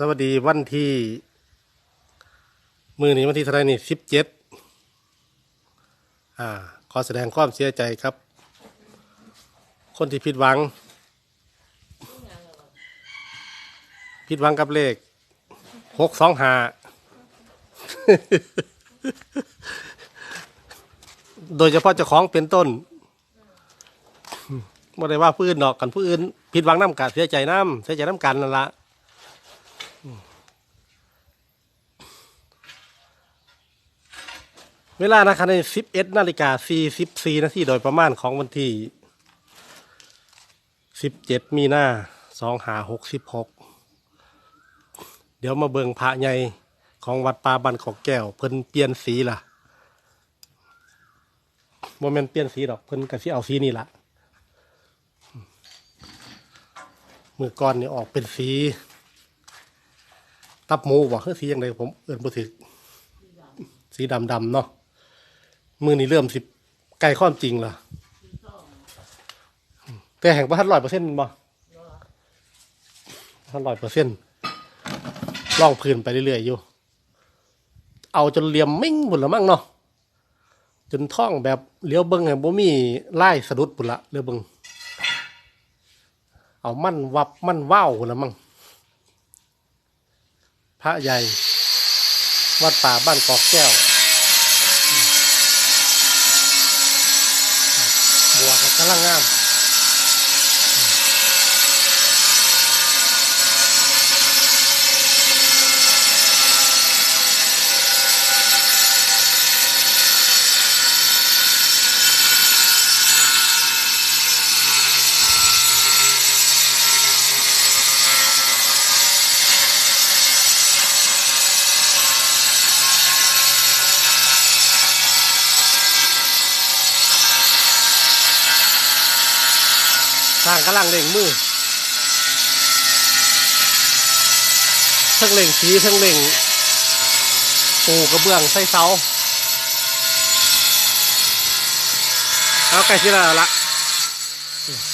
สวัสดีวันที่ มือนี้วันที่เท่าไรนี่สิบเจ็ดอ่า ขอแสดงความเสียใจครับ คนที่ผิดหวัง ผิดหวังกับเลขหกสองหาโดยเฉพาะเจ้าของเป็นต้นไม่ได้ว่าผู้อื่นดอกกันผู้อื่นผิดหวังน้ำกันเสียใจน้ำเสียใจน้ำกันนั่นละ เวลานะคะใน11นาฬิกา44นาทีโดยประมาณของวันที่ 17 มีนา2566 เดี๋ยวมาเบิงพระใหญ่ของวัดป่าบันของแก้ว เพิ่นเปลี่ยนสีล่ะโมเมนเปลี่ยนสีดอกเพิ่นกะสิเอาสีนี่ล่ะมือก่อนนี่ออกเป็นสี ตับหมูบอกเฮ้ยสียังไงผมเอินบ่ถึกสีดำดำๆเนาะ มือนี่เริ่มสิใกล้ความจริงละแต่แห่งประทัดร้อยเปอร์เซ็นต์บ่ทันร้อยเปอร์เซ็นต์ล่องพื้นไปเรื่อยๆอยู่ เอาจนเหลี่ยมมิ่งบุญละมั่งเนาะจนท่องแบบเลี้ยวเบิ้งไงบ่มีไล่สะดุดบุญละเลี้ยวเบิ้งเอามั่นวับมั่นว่าวบุญละมั่งพระใหญ่ วัดป่าบ้านกอกแก้ว บัวก็ สร้างกำลังเล่งมือทั้งเล่งสีทั้งเล่งปูกระเบื้องใส่เสาเอาไก่ที่แล้วละ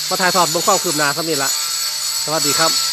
มาถ่ายทอดบนความคืบหน้าสำนี้ละสวัสดีครับ